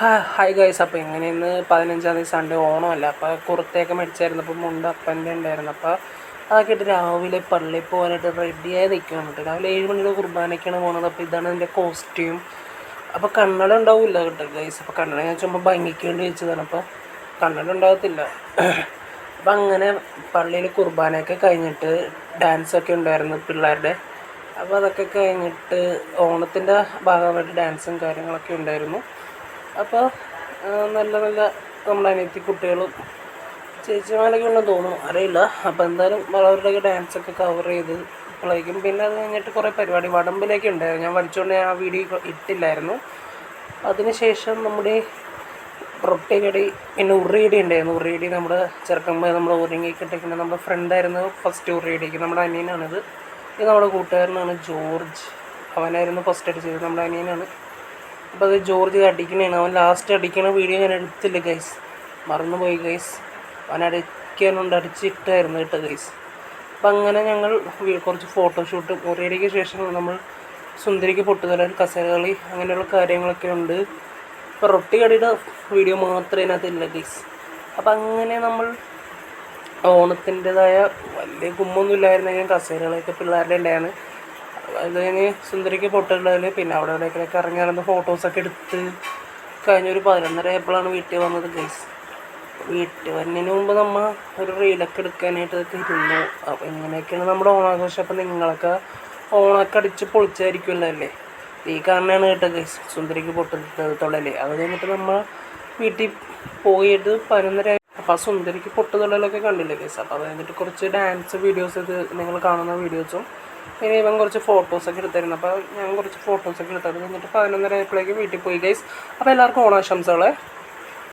Hi guys അപ്പോൾ ഇങ്ങനെ ഇന്ന് പതിനഞ്ചാം തീയതി സൺഡേ ഓണമല്ല? അപ്പോൾ കുർത്തയൊക്കെ മേടിച്ചായിരുന്നു അപ്പോൾ മുണ്ട് അപ്പന്റെ ഉണ്ടായിരുന്നു. അപ്പോൾ അതൊക്കെ ഇട്ട് രാവിലെ പള്ളിയിൽ പോകാനായിട്ട് റെഡിയായി നിൽക്കുകയാണ് കേട്ടോ. രാവിലെ ഏഴ് മണിയുടെ കുർബാനയ്ക്കാണ് പോകുന്നത് അപ്പോൾ ഇതാണ് എന്റെ കോസ്റ്റ്യൂം അപ്പോൾ കണ്ണട ഉണ്ടാവില്ല കേട്ടോ ഗൈസ് അപ്പോൾ കണ്ണട ഞാൻ ചുമ്മാ ഭംഗിക്ക് വേണ്ടി വെച്ചതാണ്. അപ്പോൾ കണ്ണട ഉണ്ടാകത്തില്ല. അപ്പം അങ്ങനെ പള്ളിയിൽ കുർബാനയൊക്കെ കഴിഞ്ഞിട്ട് ഡാൻസൊക്കെ ഉണ്ടായിരുന്നു പിള്ളേരുടെ. അപ്പോൾ അതൊക്കെ കഴിഞ്ഞിട്ട് ഓണത്തിന്റെ ഭാഗമായിട്ട് ഡാൻസും കാര്യങ്ങളൊക്കെ ഉണ്ടായിരുന്നു. അപ്പോൾ നല്ല നല്ല നമ്മുടെ അനിയത്തി കുട്ടികളും ചേച്ചിമാരൊക്കെ ഉണ്ടെന്ന് തോന്നുന്നു. അറിയില്ല. അപ്പോൾ എന്തായാലും അവരുടെയൊക്കെ ഡാൻസൊക്കെ കവർ ചെയ്ത് കളിക്കും. പിന്നെ അത് കഴിഞ്ഞിട്ട് കുറേ പരിപാടി. വടമ്പിലേക്ക് ഉണ്ടായിരുന്നു. ഞാൻ വലിച്ചുകൊണ്ട് ഞാൻ ആ വീഡിയോ ഇട്ടില്ലായിരുന്നു. അതിനുശേഷം നമ്മുടെ റൊട്ടിയടി പിന്നെ ഉറിയടി ഉണ്ടായിരുന്നു. ഉറിയടി നമ്മുടെ നമ്മൾ ഒരുങ്ങിക്കിട്ടിരിക്കുന്ന നമ്മുടെ ഫ്രണ്ടായിരുന്നു ഫസ്റ്റ് ഉറിയടിക്ക്. നമ്മുടെ അനിയനാണിത്. ഇത് നമ്മുടെ കൂട്ടുകാരനാണ് ജോർജ്. അവനായിരുന്നു ഫസ്റ്റ് അടിച്ചത്. നമ്മുടെ അനിയനാണ് അപ്പോൾ അത് ജോർജ് അടിക്കണേണ്. അവൻ ലാസ്റ്റ് അടിക്കണ വീഡിയോ ഞാൻ എടുത്തില്ല ഗൈസ് മറന്നുപോയി ഗൈസ് അവൻ അടിക്കാനുണ്ട് അടിച്ചിട്ടായിരുന്നു കേട്ടോ ഗൈസ് അപ്പം അങ്ങനെ ഞങ്ങൾ കുറച്ച് ഫോട്ടോഷൂട്ടും ഒരേടിക്ക് ശേഷം നമ്മൾ സുന്ദരിക്ക് പൊട്ടുതലാൻ കസേരകളി അങ്ങനെയുള്ള കാര്യങ്ങളൊക്കെ ഉണ്ട്. ഇപ്പോൾ റൊട്ടി കടിയുടെ വീഡിയോ മാത്രമേ അതിനകത്തില്ല ഗൈസ് അപ്പം അങ്ങനെ നമ്മൾ ഓണത്തിന്റെതായ വലിയ കുമ്മൊന്നും ഇല്ലായിരുന്നെങ്കിലും കസേരകളൊക്കെ പിള്ളേരുടെ ഉണ്ടായിരുന്നു അത് കഴിഞ്ഞ് സുന്ദരിക്ക് പൊട്ടുള്ളതിൽ പിന്നെ അവിടെ ഇവിടെയൊക്കെ ഇറങ്ങി നടന്ന് ഫോട്ടോസൊക്കെ എടുത്ത് കഴിഞ്ഞൊരു പതിനൊന്നര ആയപ്പോഴാണ് വീട്ടിൽ വന്നത് ഗൈസ് വീട്ടിൽ വരുന്നതിന് മുമ്പ് നമ്മൾ ഒരു റീലൊക്കെ എടുക്കാനായിട്ട് ഇതൊക്കെ ഇരുന്നു. അപ്പോൾ ഇങ്ങനെയൊക്കെയാണ് നമ്മുടെ ഓണാഘോഷം. അപ്പം നിങ്ങളൊക്കെ ഓണമൊക്കെ അടിച്ച് പൊളിച്ചായിരിക്കുമല്ലോ അല്ലേ? ഈ കാരണമാണ് കേട്ടോ ഗൈസ് സുന്ദരിക്ക് പൊട്ടുതൊള്ളല്ലേ അത് കഴിഞ്ഞിട്ട് നമ്മൾ വീട്ടിൽ പോയിട്ട് പതിനൊന്നര അപ്പോൾ ആ സുന്ദരിക്ക് പൊട്ടുതൊള്ളലൊക്കെ കണ്ടില്ലേ ഗൈസ് അപ്പോൾ അത് കഴിഞ്ഞിട്ട് കുറച്ച് ഡാൻസ് വീഡിയോസ് ഇത് നിങ്ങൾ കാണുന്ന വീഡിയോസും പിന്നെ ഇവൻ കുറച്ച് ഫോട്ടോസൊക്കെ എടുത്തായിരുന്നു അപ്പോൾ ഞാൻ കുറച്ച് ഫോട്ടോസൊക്കെ എടുത്തത് എന്നിട്ട് പതിനൊന്നര ആയപ്പോഴേക്കും വീട്ടിൽ പോയി ഗൈസ് അപ്പോൾ എല്ലാവർക്കും ഓണാശംസകളെ.